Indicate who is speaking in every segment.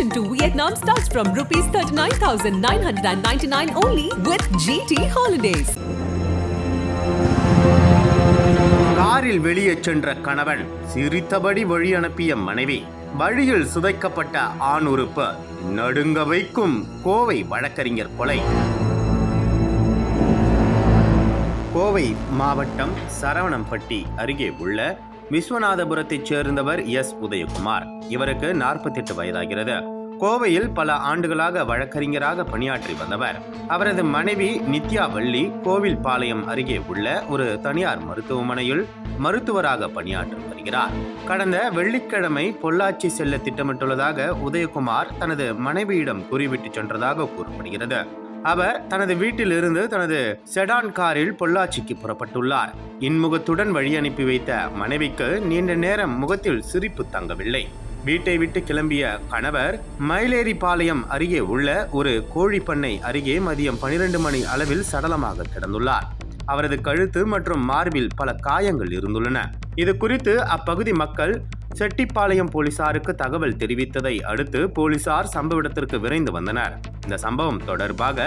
Speaker 1: Admission to Vietnam starts from rupees 39,999 only with GT Holidays.
Speaker 2: காரில் வெளியே சென்ற கணவன் சிரித்தபடி வழி அனுப்பிய மனைவி வழியில் சுதைக்கப்பட்ட ஆண் உறுப்பு நடுங்க வைக்கும் கோவை வழக்கறிஞர் கொலை கோவை மாவட்டம் சரவணம்பட்டி அருகே உள்ள விஸ்வநாதபுரத்தைச் சேர்ந்தவர் எஸ். உதயகுமார். இவருக்கு நாற்பத்தெட்டு வயதாகிறது. கோவையில் பல ஆண்டுகளாக வழக்கறிஞராக பணியாற்றி வந்தவர். அவரது மனைவி நித்யா வள்ளி கோவில் பாளையம் அருகே உள்ள ஒரு தனியார் மருத்துவமனையில் மருத்துவராக பணியாற்றி வருகிறார். கடந்த வெள்ளிக்கிழமை பொள்ளாச்சி செல்ல திட்டமிட்டுள்ளதாக உதயகுமார் தனது மனைவியிடம் கூறிவிட்டு சென்றதாக கூறப்படுகிறது. அவர் தனது வீட்டிலிருந்து தனது செடான் காரில் பொள்ளாச்சிக்கு புறப்பட்டுள்ளார். இன்முகத்துடன் வழி அனுப்பி வைத்த மனைவிக்கு நீண்ட நேரம் முகத்தில் சிரிப்பு தங்கவில்லை. வீட்டை விட்டு கிளம்பிய கணவர் மயிலேறிபாளையம் அருகே உள்ள ஒரு கோழி பண்ணை அருகே மதியம் பனிரெண்டு மணி அளவில் சடலமாக கிடந்துள்ளார். அவரது கழுத்து மற்றும் மார்பில் பல காயங்கள் இருந்துள்ளன. இது குறித்து அப்பகுதி மக்கள் செட்டிப்பாளையம் போலீசாருக்கு தகவல் தெரிவித்ததை அடுத்து போலீசார் சம்பவ இடத்திற்கு விரைந்து வந்தனர். இந்த சம்பவம் தொடர்பாக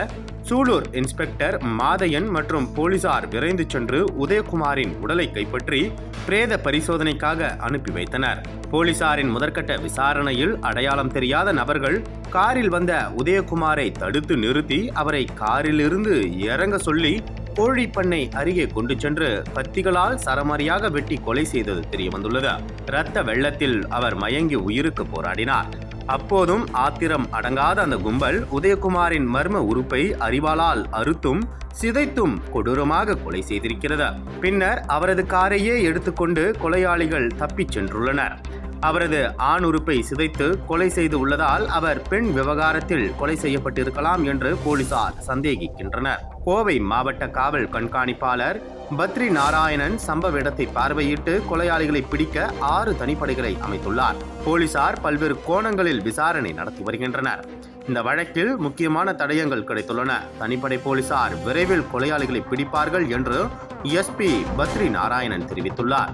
Speaker 2: சூலூர் இன்ஸ்பெக்டர் மாதையன் மற்றும் போலீசார் விரைந்து சென்று உதயகுமாரின் உடலை கைப்பற்றி பிரேத பரிசோதனைக்காக அனுப்பி வைத்தனர். போலீசாரின் முதற்கட்ட விசாரணையில் அடையாளம் தெரியாத நபர்கள் காரில் வந்த உதயகுமாரை தடுத்து நிறுத்தி அவரை காரிலிருந்து இறங்க சொல்லி கோழி பண்ணை அருகே கொண்டு சென்று கத்திகளால் சரமாரியாக வெட்டி கொலை செய்தது தெரிய வந்துள்ளது இரத்த வெள்ளத்தில் அவர் மயங்கி உயிருக்கு போராடினார். அப்போதும் ஆத்திரம் அடங்காத அந்த கும்பல் உதயகுமாரின் மர்ம உறுப்பை அறிவாளால் அறுத்தும் சிதைத்தும் கொடூரமாக கொலை செய்திருக்கிறது. பின்னர் அவரது காரையே எடுத்துக்கொண்டு கொலையாளிகள் தப்பிச் சென்றுள்ளனர். அவரது ஆண் உறுப்பை சிதைத்து கொலை செய்து உள்ளதால் அவர் பெண் விவகாரத்தில் கொலை செய்யப்பட்டிருக்கலாம் என்று போலீசார் சந்தேகிக்கின்றனர். கோவை மாவட்ட காவல் கண்காணிப்பாளர் பத்ரி நாராயணன் சம்பவ இடத்தை பார்வையிட்டு கொலையாளிகளை பிடிக்க ஆறு தனிப்படைகளை அமைத்துள்ளார். போலீசார் பல்வேறு கோணங்களில் விசாரணை நடத்தி வருகின்றனர். இந்த வழக்கில் முக்கியமான தடயங்கள் கிடைத்துள்ளன. தனிப்படை போலீசார் விரைவில் கொலையாளிகளை பிடிப்பார்கள் என்று எஸ்பி பத்ரி நாராயணன் தெரிவித்துள்ளார்.